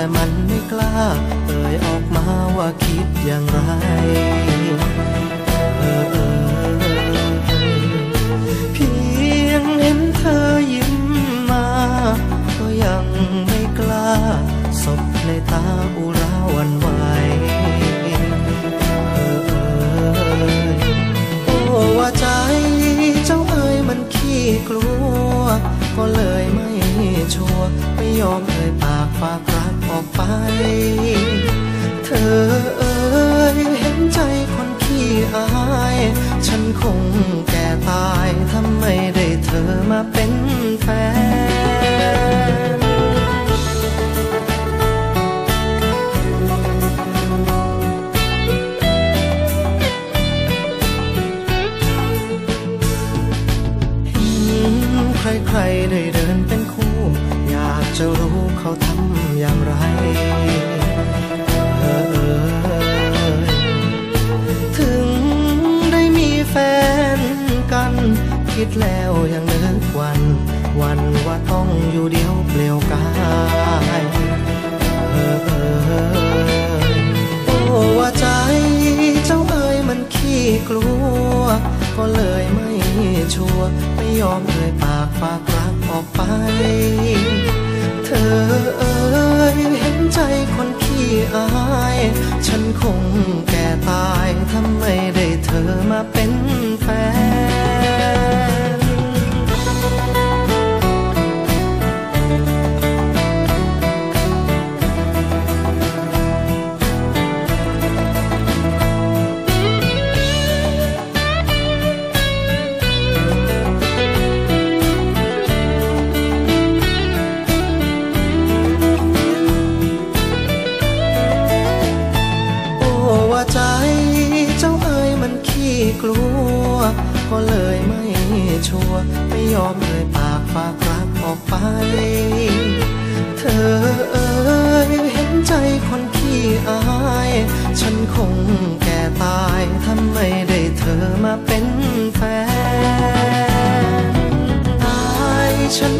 แต่มันไม่กล้า เอ่ยออกมาว่าคิดอย่างไร เออเออเพียงเห็นเธอยิ้มมา ก็ยังไม่กล้าสบในตาอุราวันไหวเออเออโอ้ว่าใจเจ้าเอ่ยมันขี้กลัว ก็เลยไม่ชัวไม่ยอมเอ่ยปากฝาก ออกไป เธอเอ่ยเห็นใจคนขี้อาย ฉันคงแก่ตายถ้าไม่ได้เธอมาเป็นแฟนใครๆได้เดินเป็น จะรู้เขาทำอย่างไรเออเออถึงได้มีแฟนกัน คิดแล้วยังนึกวัน วันว่าต้องอยู่เดียวเปลี่ยวกายเออเออโอ้ว่าใจเจ้าเอ๋ยมันขี้กลัว ก็เลยไม่ชัวร์ไม่ยอมเอ่ยปากฝากรักออกไป ธอเอ๋ยเห็นใจคนขี้อาย ฉันคงแก่ตายถ้าไม่ได้เธอมาเป็น กลัว ก็เลยไม่ชัวร์ไม่ยอมเอ่ยปากฝากรักออกไป เธอเอ๋ยเห็นใจคนขี้อาย ฉันคงแก่ตายถ้าไม่ได้เธอมาเป็นแฟนอายฉัน